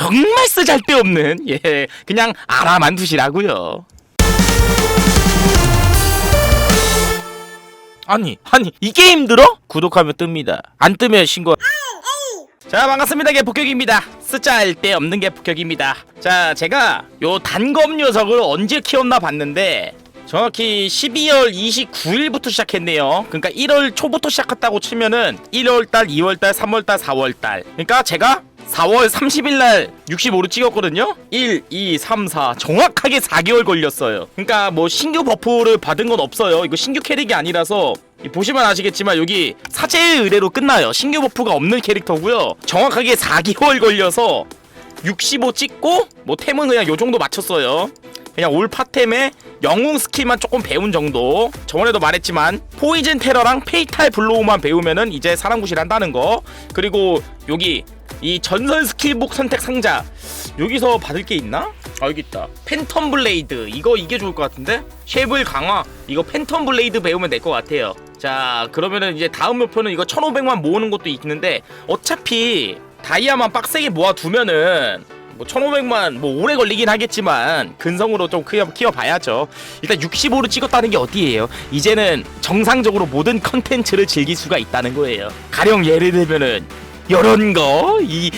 정말 쓰잘데없는 예 그냥 알아만 두시라고요. 아니 아니 이게 힘들어? 구독하면 뜹니다. 안 뜨면 신고. 자 반갑습니다 개폭격입니다 쓰짤데 없는 개폭격입니다 자 제가 요 단검 녀석을 언제 키웠나 봤는데 정확히 12월 29일부터 시작했네요 그러니까 1월 초부터 시작했다고 치면은 1월달 2월달 3월달 4월달 그러니까 제가 4월 30일 날 65를 찍었거든요? 1, 2, 3, 4 정확하게 4개월 걸렸어요. 그러니까 뭐 신규 버프를 받은 건 없어요. 이거 신규 캐릭이 아니라서. 이 보시면 아시겠지만 여기 사제의 의뢰로 끝나요. 신규 버프가 없는 캐릭터고요. 정확하게 4개월 걸려서 65 찍고 뭐 템은 그냥 요 정도 맞췄어요. 그냥 올 파템에 영웅 스킬만 조금 배운 정도. 저번에도 말했지만 포이즌 테러랑 페이탈 블로우만 배우면은 이제 사랑구실 한다는 거. 그리고 여기 이 전설 스킬북 선택 상자. 여기서 받을 게 있나? 아 여기 있다. 팬텀 블레이드. 이거 이게 좋을 것 같은데? 쉐블 강화. 이거 팬텀 블레이드 배우면 될 것 같아요. 자 그러면은 이제 다음 목표는 이거 1500만 모으는 것도 있는데 어차피 다이아만 빡세게 모아두면은 뭐 1500만 뭐 오래 걸리긴 하겠지만 근성으로 좀 키워, 키워봐야죠. 일단 65로 찍었다는 게 어디예요? 이제는 정상적으로 모든 컨텐츠를 즐길 수가 있다는 거예요. 가령 예를 들면은 요런 거 이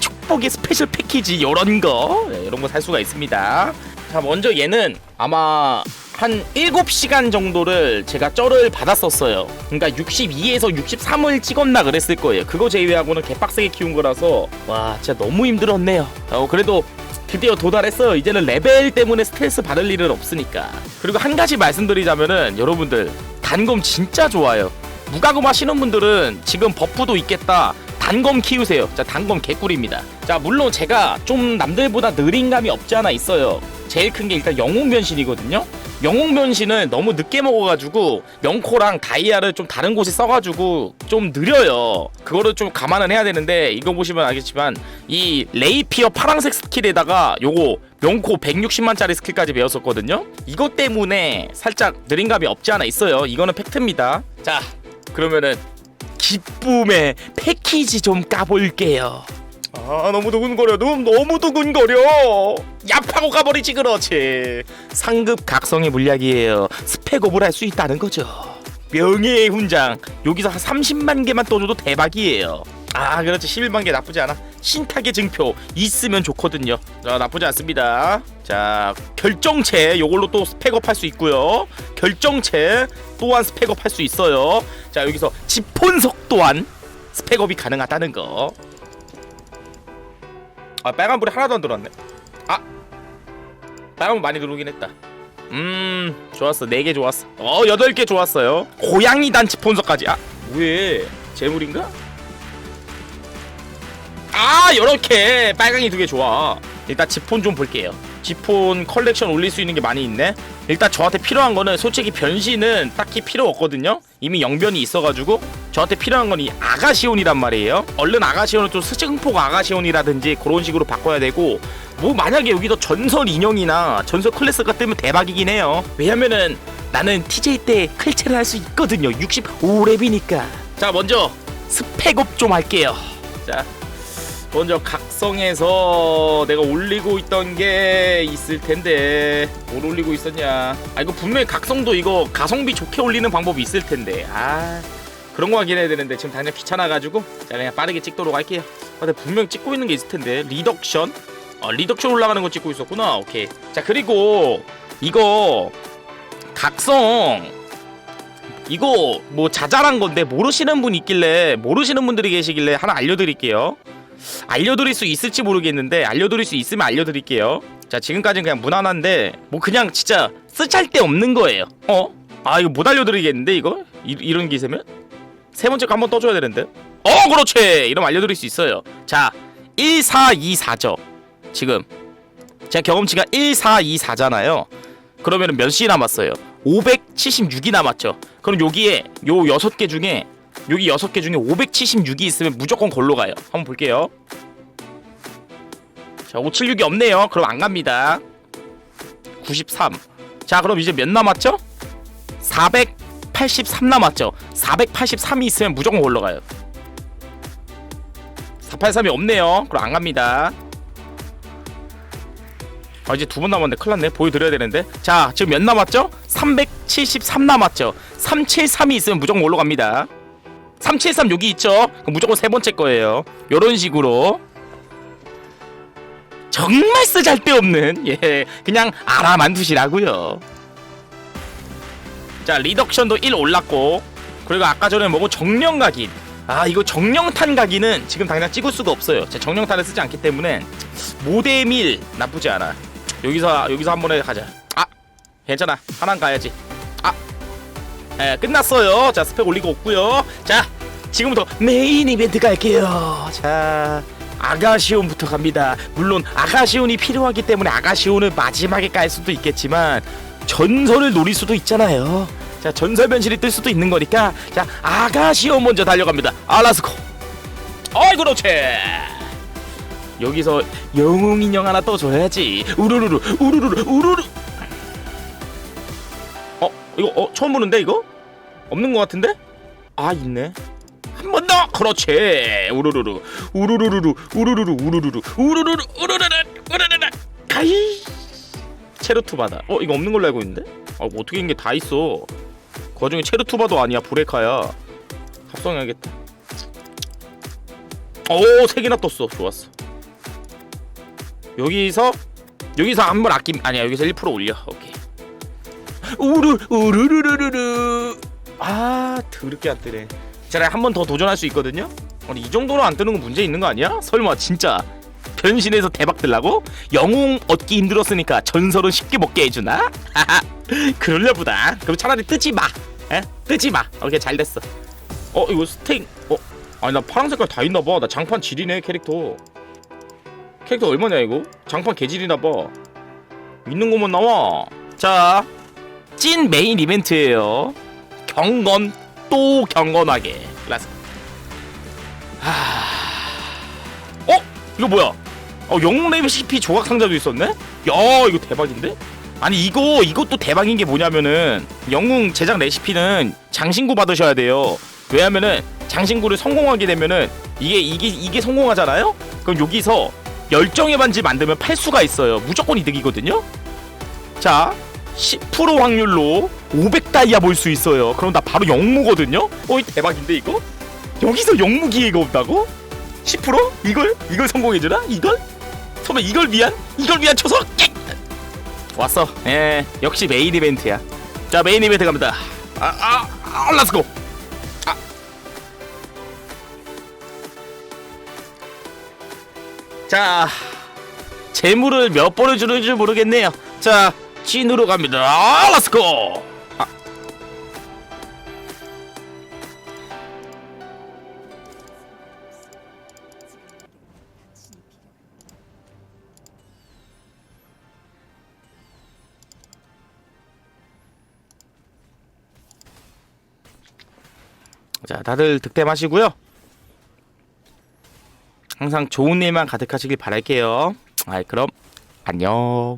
축복의 스페셜 패키지 요런 거? 네, 이런 거 살 수가 있습니다. 자 먼저 얘는 아마 한 7시간 정도를 제가 쩔을 받았었어요. 그러니까 62에서 63을 찍었나 그랬을 거예요. 그거 제외하고는 개빡세게 키운 거라서. 와 진짜 너무 힘들었네요. 어, 그래도 드디어 도달했어요. 이제는 레벨 때문에 스트레스 받을 일은 없으니까. 그리고 한 가지 말씀드리자면은 여러분들 단검 진짜 좋아요. 무과금 하시는 분들은 지금 버프도 있겠다 단검 키우세요. 자, 단검 개꿀입니다. 자, 물론 제가 좀 남들보다 느린 감이 없지 않아 있어요. 제일 큰 게 일단 영웅 변신이거든요. 영웅 변신을 너무 늦게 먹어가지고 명코랑 다이아를 좀 다른 곳에 써가지고 좀 느려요. 그거를 좀 감안을 해야 되는데 이거 보시면 알겠지만 이 레이피어 파랑색 스킬에다가 요거 명코 160만짜리 스킬까지 배웠었거든요. 이것 때문에 살짝 느린 감이 없지 않아 있어요. 이거는 팩트입니다. 자, 그러면은 기쁨의 패키지 좀 까볼게요. 아 너무 두근거려. 너무 너무 두근거려. 얍하고 가버리지 그렇지. 상급 각성의 물약이에요. 스펙업을 할 수 있다는 거죠. 명예의 훈장. 여기서 한 30만 개만 떠줘도 대박이에요 아 그렇지. 11만 개 나쁘지 않아. 신탁의 증표 있으면 좋거든요. 자 나쁘지 않습니다. 자 결정체 요걸로 또 스펙업 할 수 있고요. 결정체 또한 스펙업 할 수 있어요. 자 여기서 지폰석 또한 스펙업이 가능하다는 거. 아 빨간불이 하나도 안 들어왔네. 아! 빨간불 많이 들어오긴 했다. 음 좋았어. 4개 좋았어. 어 8개 좋았어요. 고양이 단치 폰석까지. 아 왜 재물인가? 아 요렇게 빨강이 두 개 좋아. 일단 지폰 좀 볼게요. 지폰 컬렉션 올릴 수 있는 게 많이 있네. 일단 저한테 필요한 거는 솔직히 변신은 딱히 필요 없거든요. 이미 영변이 있어가지고 저한테 필요한 건 이 아가시온이란 말이에요. 얼른 아가시온은 좀 스증폭 아가시온이라든지 그런 식으로 바꿔야 되고 뭐 만약에 여기도 전설 인형이나 전설 클래스가 뜨면 대박이긴 해요. 왜냐면은 나는 TJ 때 클체를 할 수 있거든요. 65렙이니까. 자 먼저 스펙업 좀 할게요. 자 먼저 각성해서 내가 올리고 있던 게 있을 텐데 뭘 올리고 있었냐. 아 이거 분명히 각성도 이거 가성비 좋게 올리는 방법이 있을 텐데. 아 그런 거 확인해야 되는데 지금 당장 귀찮아가지고 자 그냥 빠르게 찍도록 할게요. 아, 근데 분명 찍고 있는 게 있을 텐데. 리덕션? 어 리덕션 올라가는 거 찍고 있었구나. 오케이. 자 그리고 이거 각성. 이거 뭐 자잘한 건데 모르시는 분 있길래 모르시는 분들이 계시길래 하나 알려드릴게요 알려드릴 수 있을지 모르겠는데 알려드릴 수 있으면 알려드릴게요. 자 지금까지는 그냥 무난한데 뭐 그냥 진짜 쓰잘데 없는 거예요. 어? 아 이거 못 알려드리겠는데 이거? 이, 이런 기세면? 세 번째 거 한번 떠줘야 되는데. 어 그렇지! 이러면 알려드릴 수 있어요. 자 1424죠. 지금. 제 경험치가 1424잖아요. 그러면 몇 시 남았어요? 576이 남았죠. 그럼 여기에 요 6개 중에 여기 6개 중에 576이 있으면 무조건 걸로 가요. 한번 볼게요. 자 576이 없네요. 그럼 안 갑니다. 93자 그럼 이제 몇 남았죠? 483 남았죠? 483이 있으면 무조건 걸로 가요. 483이 없네요. 그럼 안 갑니다. 아 이제 두 번 남았는데 큰일 났네. 보여드려야 되는데. 자 지금 몇 남았죠? 373 남았죠? 373이 있으면 무조건 올라갑니다 373 여기 있죠? 그럼 무조건 세 번째 거예요. 요런 식으로. 정말 쓰잘데 없는 예 그냥 알아만 두시라고요. 자 리덕션도 1 올랐고 그리고 아까 전에 먹은 정령 각인 아 이거 정령탄 각인은 지금 당장 찍을 수가 없어요. 제가 정령탄을 쓰지 않기 때문에 모데밀 나쁘지 않아. 여기서 여기서 한 번에 가자. 아 괜찮아. 하나 가야지 아 예, 끝났어요. 자 스펙 올리고 없고요. 자 지금부터 메인 이벤트 갈게요. 자 아가시온부터 갑니다. 물론 아가시온이 필요하기 때문에 아가시온을 마지막에 깔 수도 있겠지만 전설을 노릴 수도 있잖아요. 자 전설 변신이 뜰 수도 있는 거니까. 자 아가시온 먼저 달려갑니다. 알라스코. 어이 그렇지 여기서 영웅 인형 하나 떠줘야지. 우르르르 우르르르 우르르. 어 이거 어 처음 보는데 이거? 없는 것 같은데? 아 있네. 한 번 더! 그렇지! 우르르르 우르르르 우르르르 우르르르 우르르르 우르르르 우르르르. 가이! 체르투바다. 어 이거 없는 걸로 알고 있는데? 아뭐 어떻게 이게 다 있어? 그 와중에 체르투바도 아니야 브레카야. 합성해야겠다. 오 세 개나 떴어. 좋았어. 여기서 여기서 한 번 아낌 아니야 여기서 1% 올려. 오케이 우르 우르르르르르 아 더럽게 안 뜨네. 자한번 더 도전할 수 있거든요? 아니 이 정도로 안 뜨는 건 문제 있는 거 아니야? 설마 진짜 변신해서 대박 들라고? 영웅 얻기 힘들었으니까 전설은 쉽게 먹게 해주나? 하하 그럴려 보다. 그럼 차라리 뜨지 마. 에? 뜨지 마. 오케이 잘 됐어. 어 이거 스팅 어? 아니 나 파란 색깔 다 있나 봐. 나 장판 지리네 캐릭터. 캐릭터 얼마냐 이거? 장판 개질이나 봐. 있는 것만 나와. 자 찐 메인 이벤트예요 경건 또 경건하게 라스 하... 어? 이거 뭐야? 어 영웅 레시피 조각 상자도 있었네? 야 이거 대박인데? 아니 이거 이것도 대박인 게 뭐냐면은 영웅 제작 레시피는 장신구 받으셔야 돼요 왜냐면은 장신구를 성공하게 되면은 이게 이게 이게 성공하잖아요? 그럼 여기서 열정의 반지 만들면 팔 수가 있어요. 무조건 이득이거든요. 자, 10% 확률로 500다이아 볼 수 있어요. 그럼 나 바로 영무거든요. 어이 대박인데 이거? 여기서 영무 기회가 온다고? 10%? 이걸 이걸 성공해주나? 이걸? 설마 이걸 위한 이걸 위한 초석? 깨! 왔어. 예, 역시 메인 이벤트야. 자, 메인 이벤트 갑니다. 아, 아, 아, 렛츠고. 자, 재물을 몇 번을 주는지 모르겠네요. 자, 찐으로 갑니다. 아, 렛츠고! 아. 자, 다들 득템하시고요. 항상 좋은 일만 가득하시길 바랄게요. 아, 그럼 안녕.